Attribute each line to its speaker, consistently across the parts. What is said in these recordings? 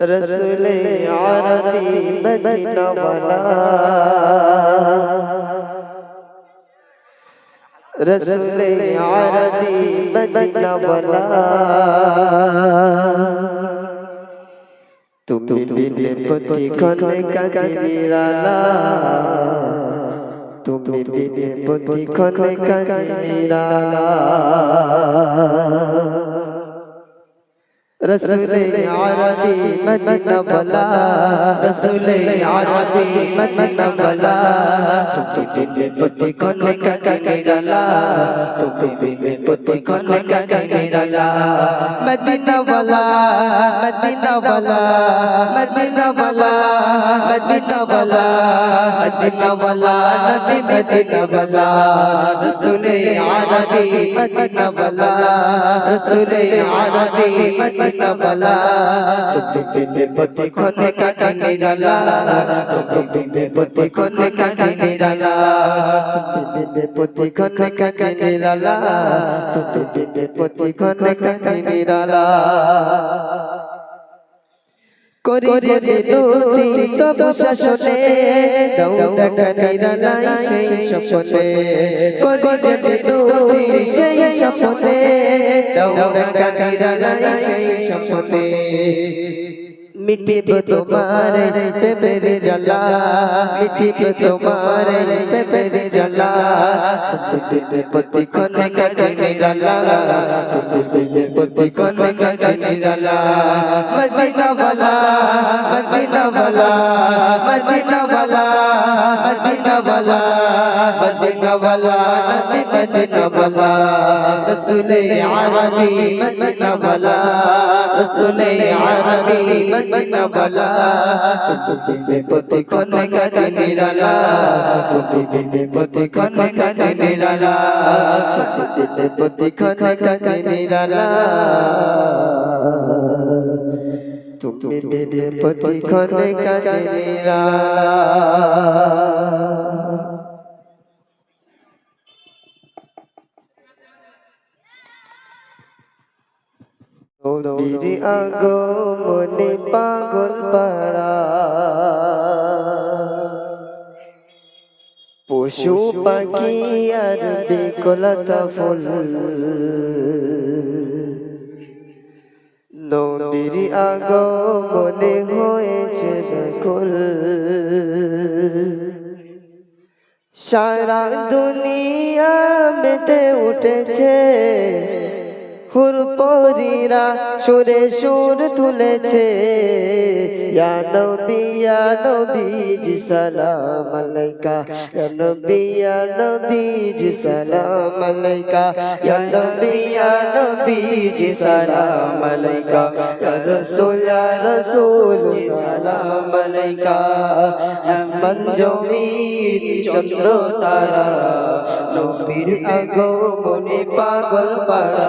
Speaker 1: رسول عربی مدینہ والا رسول عربی مدینہ والا تم ملے پتی کھانے کا دیرالا تم ملے پتی کھانے کا دیرالا رسول عربی مدینہ بلا رسول عربی مدینہ بلا تم بے پتی کون کا کنیرلا تم بے پتی کون کا کنیرلا مدینہ بلا مدینہ بلا مدینہ بلا مدینہ بلا مدینہ بلا نبی مدینہ بلا رسول عربی مدینہ بلا رسول عربی مدینہ Medina ওয়ালা তুমি কাটা নিরালা তুমি বিনে প্রতিক্ষণে কাটা নিরালা তুমি বিনে প্রতিক্ষণে কাটা নিরালা তুমি বিনে প্রতিক্ষণে কাটা নিরালা করি যে বিদুতি তবু শাসনে দাও টাকা সেই স্বপ্নে। করি যে বিদুতি সেই স্বপ্নে দাও টাকা সেই শুনে মিটিব তোমার পেপের জ্বালা, মিটিব তোমার পেপের জ্বালা। তুমি পতি কোন কাটনি রালা তুমি পতি কোন কাটনি রালা মদিনা বালা মদিনা বালা মদিনা বালা বালা তুমি বিপতি কোন কাটি নিরালা তুমি বিপতি কোন কাটি নিরালা তুমি বিপতি কোন কাজে নিরালা নবীর আগমনে পাগল পাড়া পশু পাখি আর বিকলতা ফুল নবীর আগমনে হয়েছে ব্যাকুল সারা দুনিয়া মেতে উঠেছে হুর পরীরা সুরে সুর তুলেছে। ইয়া নবী ইয়া নবী জি সালাম আলাইকা। ইয়া নবী ইয়া নবী জি সালাম আলাইকা। ইয়া নবী ইয়া নবী জি সালাম আলাইকা। রাসূল রাসূল সালাম আলাইকা। আসমান জমিন চন্দ্র তারা, নবীর আগমনে পাগল পাড়া।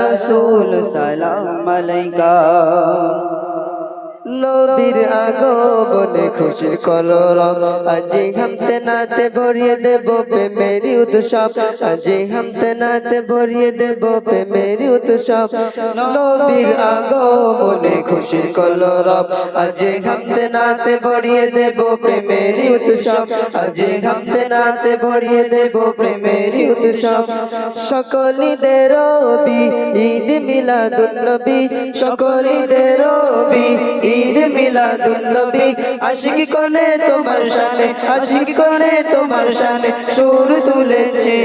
Speaker 1: রাসূল সালাম আলাইকা। নবীর আগমনে খুশির কলরব। আজি হামতে নাতে ভরিয়ে দেব প্রেমেরি উৎসব। আজি হামতে নাতে ভরিয়ে দেব প্রেমেরি উৎসব। নবীর আগমনে খুশির কলরব। আজি হামতে নাতে ভরিয়ে দেব প্রেমেরি উৎসব। আজি হামতে নাতে ভরিয়ে দেব প্রেমেরি উৎসব। সকলিদের রবি ঈদ মিলাদুন নবী। সকলিদের রবি ঈদ মিলাদুন নবী। আশিকি কোনে তোমার শানে, আশিকি কোনে তোমার শানে সুর তুলেছে।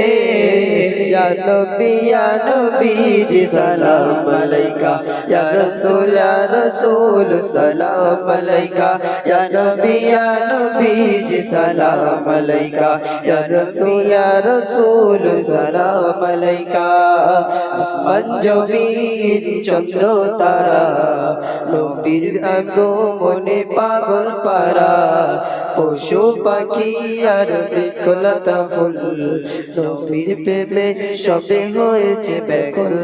Speaker 1: ইয়া নবী ইয়া নবী জি সালাম আলাইকা। ইয়া রাসূল ইয়া রাসূল, সালাম আলাইকা। ইয়া নবী ইয়া নবী জি সালাম আলাইকা। ইয়া রাসূল সালাম আসমান জমিন, চন্দ্র তারা। নবীর আগমনে পাগল পারা। পশু পাখি আর বৃক্ষলতা ফুল। নবীর প্রেমে সবে হয়েছে ব্যাকুল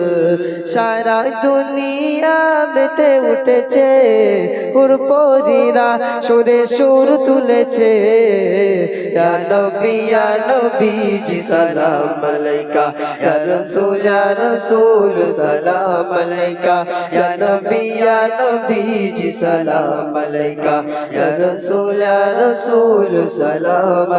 Speaker 1: সারা দুনিয়া বেতে উঠেছে উর্পরিরা সুরে সুর তুলেছে। সালাম সালাম সালাম রাসূল সালাম